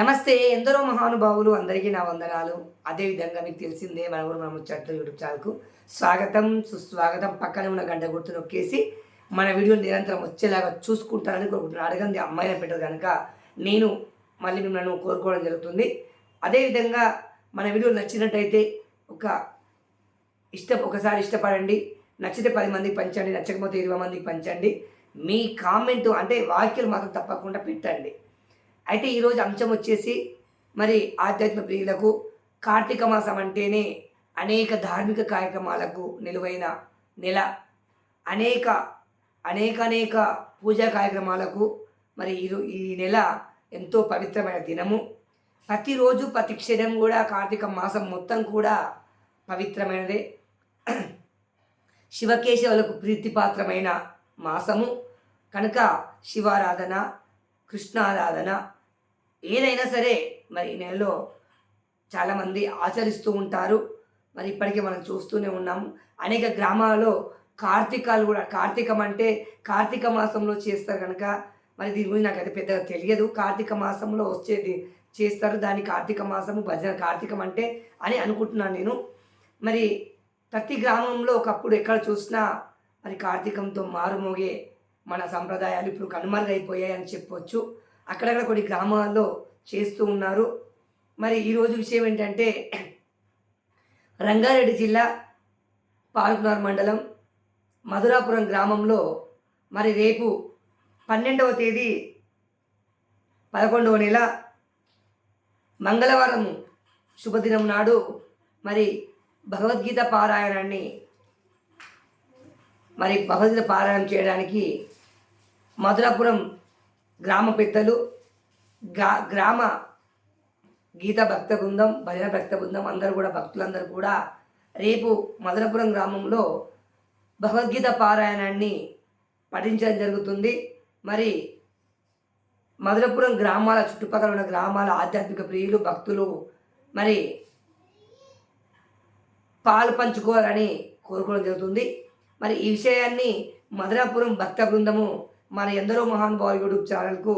నమస్తే ఎందరో మహానుభావులు అందరికీ నా వందనాలు. అదేవిధంగా మీకు తెలిసిందే మన ఊరు మన ముచ్చట్లు యూట్యూబ్ ఛానల్కు స్వాగతం సుస్వాగతం. పక్కన ఉన్న గంట గుర్తు నొక్కేసి మన వీడియోలు నిరంతరం వచ్చేలాగా చూసుకుంటానని కోరుకుంటున్నాను. అడగంది అమ్మాయిని పెట్టదు కనుక నేను మళ్ళీ మిమ్మల్ని కోరుకోవడం జరుగుతుంది. అదేవిధంగా మన వీడియో నచ్చినట్టయితే ఒక ఇష్ట ఒకసారి ఇష్టపడండి. నచ్చితే పది మందికి పంచండి నచ్చకపోతే ఇరవై మందికి పంచండి. మీ కామెంట్ అంటే వాక్యలు మాత్రం తప్పకుండా పెట్టండి. అయితే ఈరోజు అంశం వచ్చేసి మరి ఆధ్యాత్మ ప్రియులకు కార్తీక మాసం అంటేనే అనేక ధార్మిక కార్యక్రమాలకు నిలువైన నెల. అనేక అనేకనేక పూజా కార్యక్రమాలకు మరి ఈ ఈ నెల ఎంతో పవిత్రమైన దినము. ప్రతిరోజు ప్రతి క్షణం కూడా కార్తీక మాసం మొత్తం కూడా పవిత్రమైనదే. శివకేశవులకు ప్రీతిపాత్రమైన మాసము. కనుక శివారాధన కృష్ణారాధన ఏదైనా సరే మరి ఈ నెలలో చాలామంది ఆచరిస్తూ ఉంటారు. మరి ఇప్పటికే మనం చూస్తూనే ఉన్నాము అనేక గ్రామాలలో కార్తీకాలు కూడా కార్తీకం అంటే కార్తీక మాసంలో చేస్తారు కనుక మరి దీని గురించి నాకు అయితే పెద్దగా తెలియదు. కార్తీక మాసంలో వచ్చేది చేస్తారు. దాన్ని కార్తీక మాసము భజన కార్తీకం అంటే అని అనుకుంటున్నాను నేను. మరి ప్రతి గ్రామంలో ఒకప్పుడు ఎక్కడ చూసినా మరి కార్తీకంతో మారుమోగే మన సంప్రదాయాలు ఇప్పుడు కనుమరుగైపోయాయి అని చెప్పొచ్చు. అక్కడక్కడ కొన్ని గ్రామాల్లో చేస్తూ ఉన్నారు. మరి ఈరోజు విషయం ఏంటంటే రంగారెడ్డి జిల్లా పాల్కునార్ మండలం మధురాపురం గ్రామంలో మరి రేపు పన్నెండవ తేదీ పదకొండవ నెల మంగళవారం శుభదినం నాడు మరి భగవద్గీత పారాయణాన్ని మరి భగవద్గీత పారాయణం చేయడానికి మధురాపురం గ్రామ పెద్దలు గా గ్రామ గీత భక్త బృందం భజన భక్త బృందం అందరూ కూడా భక్తులందరూ కూడా రేపు మధురపురం గ్రామంలో భగవద్గీత పారాయణాన్ని పఠించడం జరుగుతుంది. మరి మధురపురం గ్రామాల చుట్టుపక్కల ఉన్న గ్రామాల ఆధ్యాత్మిక ప్రియులు భక్తులు మరి పాలు పంచుకోవాలని కోరుకోవడం జరుగుతుంది. మరి ఈ విషయాన్ని మధురాపురం భక్త బృందము మన ఎందరో మహానుభావుల యూట్యూబ్ ఛానల్కు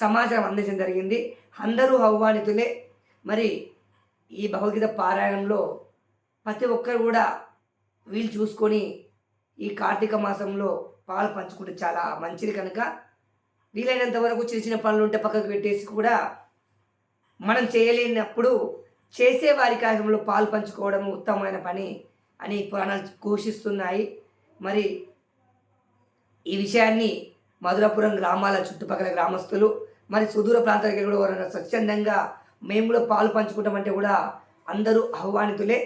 సమాచారం అందించడం జరిగింది. అందరూ అవ్వానితులే మరి ఈ భగవద్గీత పారాయణంలో ప్రతి ఒక్కరు కూడా వీలు చూసుకొని ఈ కార్తీక మాసంలో పాలు పంచుకుంటే చాలా మంచిది కనుక. వీలైనంత వరకు చిన్న చిన్న పనులు ఉంటే పక్కకు పెట్టేసి కూడా మనం చేయలేనప్పుడు చేసే వారి కార్యక్రమంలో పాలు పంచుకోవడం ఉత్తమమైన పని అని పురాణాలు ఘోషిస్తున్నాయి. మరి ఈ విషయాన్ని మధురాపురం గ్రామాల చుట్టుపక్కల గ్రామస్తులు మరి సుదూర ప్రాంతాలకి కూడా ఎవరైనా స్వచ్ఛందంగా మేము కూడా పాలు పంచుకుంటామంటే కూడా అందరూ ఆహ్వానితులే.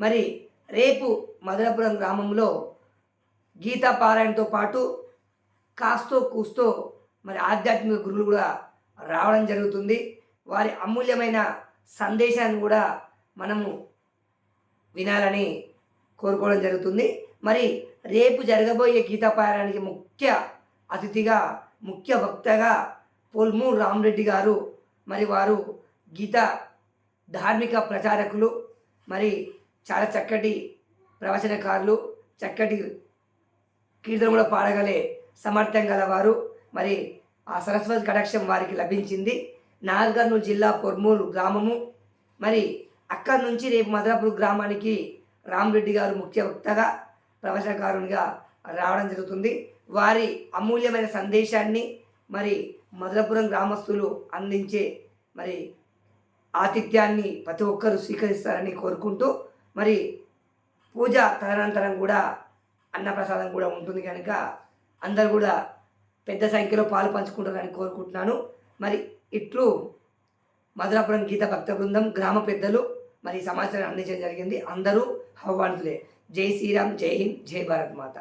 మరి రేపు మధురాపురం గ్రామంలో గీతా పారాయణతో పాటు కాస్తో కూస్తో మరి ఆధ్యాత్మిక గురువులు కూడా రావడం జరుగుతుంది. వారి అమూల్యమైన సందేశాన్ని కూడా మనము వినాలని కోరుకోవడం జరుగుతుంది. మరి రేపు జరగబోయే గీతాపారానికి ముఖ్య అతిథిగా ముఖ్య వక్తగా పొల్ము రామరెడ్డి గారు మరి వారు గీత ధార్మిక ప్రచారకులు మరి చాలా చక్కటి ప్రవచనకారులు చక్కటి కీర్తన కూడా పాడగలే సమర్థం గలవారు. మరి ఆ సరస్వతి కటాక్షం వారికి లభించింది. నాగర్నూలు జిల్లా పొర్మూరు గ్రామము. మరి అక్కడి నుంచి రేపు మదరాపూర్ గ్రామానికి రామరెడ్డి గారు ముఖ్య వక్తగా ప్రవచనకారునిగా రావడం జరుగుతుంది. వారి అమూల్యమైన సందేశాన్ని మరి మధురపురం గ్రామస్తులు అందించే మరి ఆతిథ్యాన్ని ప్రతి ఒక్కరూ స్వీకరిస్తారని కోరుకుంటూ మరి పూజ తదనంతరం కూడా అన్నప్రసాదం కూడా ఉంటుంది కనుక అందరు కూడా పెద్ద సంఖ్యలో పాలు పంచుకుంటారని కోరుకుంటున్నాను. మరి ఇట్లు మధురాపురం గీత భక్త బృందం గ్రామ పెద్దలు మరి సమాచారం అందించడం జరిగింది. అందరూ ఆహ్వానితులే. జై శ్రీరామ్ జై హింద్ జై భారత్ మాత